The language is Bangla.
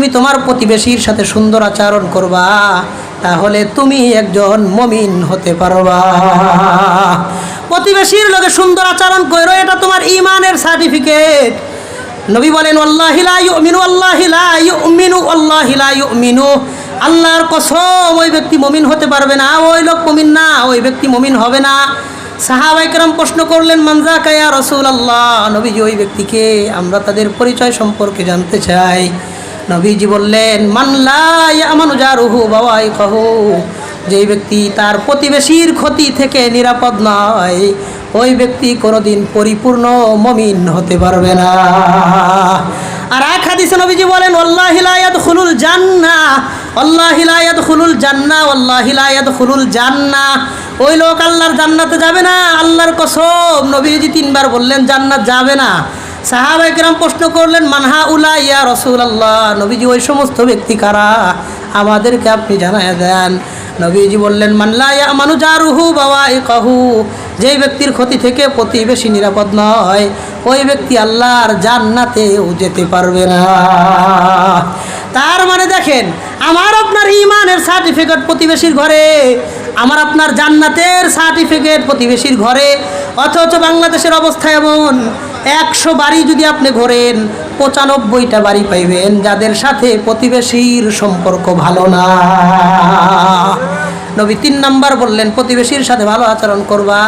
তুমি তোমার প্রতিবেশীর সাথে সুন্দর আচরণ করবা, তাহলে তুমি একজন মমিন হতে পারবা। প্রতিবেশীর লোকে সুন্দর আচরণ করো, এটা তোমার ইমানের সার্টিফিকেট। নবী বলেন আল্লাহর কসম, ওই ব্যক্তি মমিন হতে পারবে না, ওই লোক মমিন না, ওই ব্যক্তি মমিন হবে না। সাহাবাইকরাম প্রশ্ন করলেন মানজা কায়া রসুল আল্লাহ নবীজি, ওই ব্যক্তিকে আমরা তাদের পরিচয় সম্পর্কে জানতে চাই। নবীজি বললেন মানলা আমানু জারুহু বাবাই কহু যেই ব্যক্তি তার প্রতিবেশীর ক্ষতি থেকে নিরাপদ নয়, ওই ব্যক্তি কোনোদিন পরিপূর্ণ মমিন হতে পারবে না। আর এক হাদিসে নবীজি বলেন, আল্লাহ হিলায়াত খুলুল জান্না আল্লাহ হিলায়াত খুলুল জান্না আল্লাহ হিলায়াত খুলুল জান্না ওই লোক আল্লাহর জান্নাতে যাবে না আল্লাহর কসম নবীজি তিনবার বললেন, জান্নাত যাবে না সাহাবাই কিরাম প্রশ্ন করলেন মানহা উলা ইয়া রসুল আল্লাহ নবীজি, ওই সমস্ত ব্যক্তি কারা? আমাদেরকে আপনি জানায় দেন। নবীজি বললেন মানলা ইয়া মানু জারুহু বাবা এ কাহু যেই ব্যক্তির ক্ষতি থেকে প্রতিবেশী নিরাপদ নয়, ওই ব্যক্তি আল্লাহর জান্নাতেও যেতে পারবে না। তার মানে দেখেন, আমার আপনার ইমানের সার্টিফিকেট প্রতিবেশীর ঘরে, আমার আপনার জান্নাতের সার্টিফিকেট প্রতিবেশীর ঘরে, অথচ বাংলাদেশের অবস্থা এমন একশো বাড়ি যদি আপনি ঘোরেন, পঁচানব্বইটা বাড়ি পাইবেন, যাদের সাথে প্রতিবেশীর সম্পর্ক ভালো না। নবী তিন নাম্বার বললেন, প্রতিবেশীর সাথে ভালো আচরণ করবা।